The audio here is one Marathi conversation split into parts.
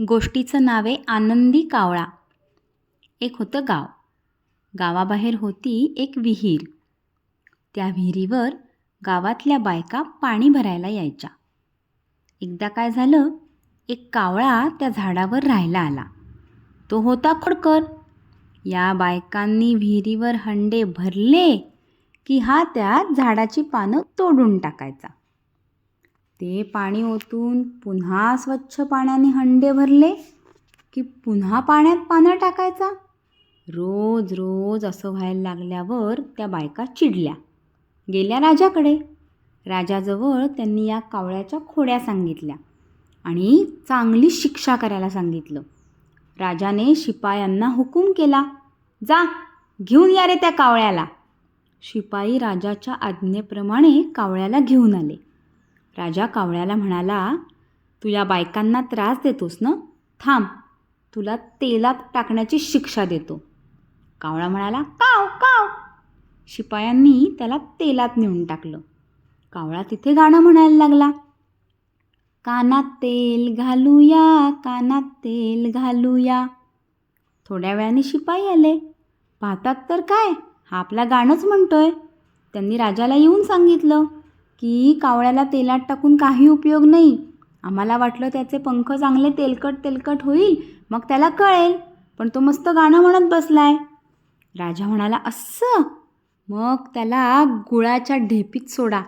गोष्टीचं नाव आहे आनंदी कावळा. एक होतं गाव. गावाबाहेर होती एक विहीर. त्या विहिरीवर गावातल्या बायका पाणी भरायला यायच्या. एकदा काय झालं? एक कावळा त्या झाडावर राहायला आला. तो होता खोडकर. या बायकांनी विहिरीवर हंडे भरले की हा त्या झाडाची पानं तोडून टाकायचा. ते पाणी ओतून पुन्हा स्वच्छ पाण्याने हंडे भरले की पुन्हा पाण्यात पानं टाकायचा. रोज रोज असं व्हायला लागल्यावर त्या बायका चिडल्या. गेल्या राजाकडे. राजाजवळ त्यांनी या कावळ्याच्या खोड्या सांगितल्या आणि चांगली शिक्षा करायला सांगितलं. राजाने शिपायांना हुकूम केला जा घेऊन या रे त्या कावळ्याला. शिपाई राजाच्या आज्ञेप्रमाणे कावळ्याला घेऊन आले. राजा कावळ्याला म्हणाला तू या बायकांना त्रास देतोस ना? थांब तुला तेलात टाकण्याची शिक्षा देतो. कावळा म्हणाला काव काव. शिपायांनी त्याला तेलात नेऊन टाकलं. कावळा तिथे गाणं म्हणायला लागला कानात तेल घालूया कानात तेल घालूया. थोड्या वेळाने शिपाई आले. पाहतात तर काय? हा आपला गाणंच म्हणतोय. त्यांनी राजाला येऊन सांगितलं की कावळ्याला तेलात टाकून काही उपयोग नाही. आम्हाला वाटलं त्याचे पंख चांगले तेलकट तेलकट होईल मग त्याला कळेल. पण तो मस्त गाणं म्हणत बसलाय. राजा म्हणाला असं? मग त्याला गुळाच्या ढेपीत सोडा.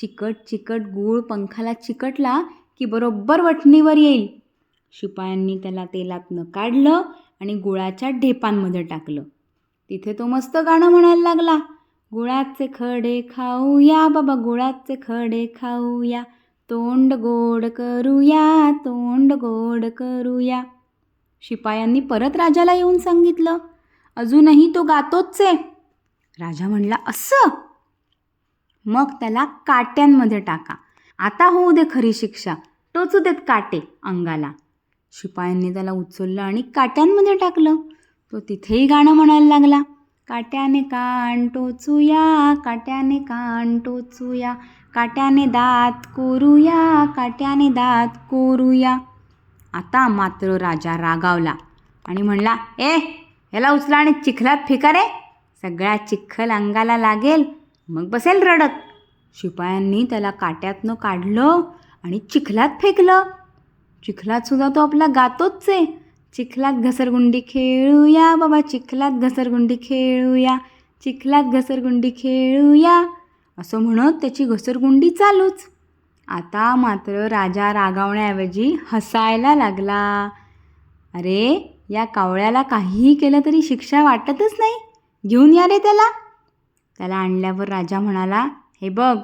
चिकट चिकट गूळ पंखाला चिकटला की बरोबर वठणीवर येईल. शिपायांनी त्याला तेलातनं काढलं आणि गुळाच्या ढेपांमध्ये टाकलं. तिथे तो मस्त गाणं म्हणायला लागला. गुळाचे खडे खाऊया बाबा गुळाचे खडे खाऊया. तोंड गोड करूया तोंड गोड करूया. शिपायांनी परत राजाला येऊन सांगितलं अजूनही तो गातोच आहे राजा म्हणला असं? मग त्याला काट्यांमध्ये टाका. आता होऊ दे खरी शिक्षा टोचू देत काटे अंगाला. शिपायांनी त्याला उचललं आणि काट्यांमध्ये टाकलं. तो तिथेही गाणं म्हणायला लागला. काट्याने कान टोचूया काट्याने कान टोचूया काट्याने दात कोरूया काट्याने दात कोरूया. आता मात्र राजा रागावला आणि म्हणला ए ह्याला उचला आणि चिखलात फिका रे. सगळ्या चिखल अंगाला लागेल. मग बसेल रडत. शिपायांनी त्याला काट्यातनं काढलं आणि चिखलात फेकलं. चिखलात सुद्धा तो आपला गातोच आहे. चिखलात घसरगुंडी खेळूया बाबा चिखलात घसरगुंडी खेळूया चिखलात घसरगुंडी खेळूया. असं म्हणत त्याची घसरगुंडी चालूच. आता मात्र राजा रागावण्याऐवजी हसायला लागला. अरे या कावळ्याला काहीही केलं तरी शिक्षा वाटतच नाही. घेऊन या रे त्याला. त्याला आणल्यावर राजा म्हणाला हे बघ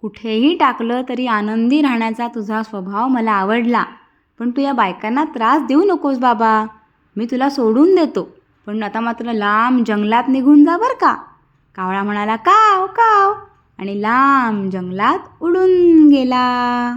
कुठेही टाकलं तरी आनंदी राहण्याचा तुझा स्वभाव मला आवडला. पण तू या बायकांना त्रास देऊ नकोस बाबा. मी तुला सोडून देतो. पण आता मात्र लांब जंगलात निघून जा बरं का. कावळा म्हणाला काव काव. आणि लांब जंगलात उडून गेला.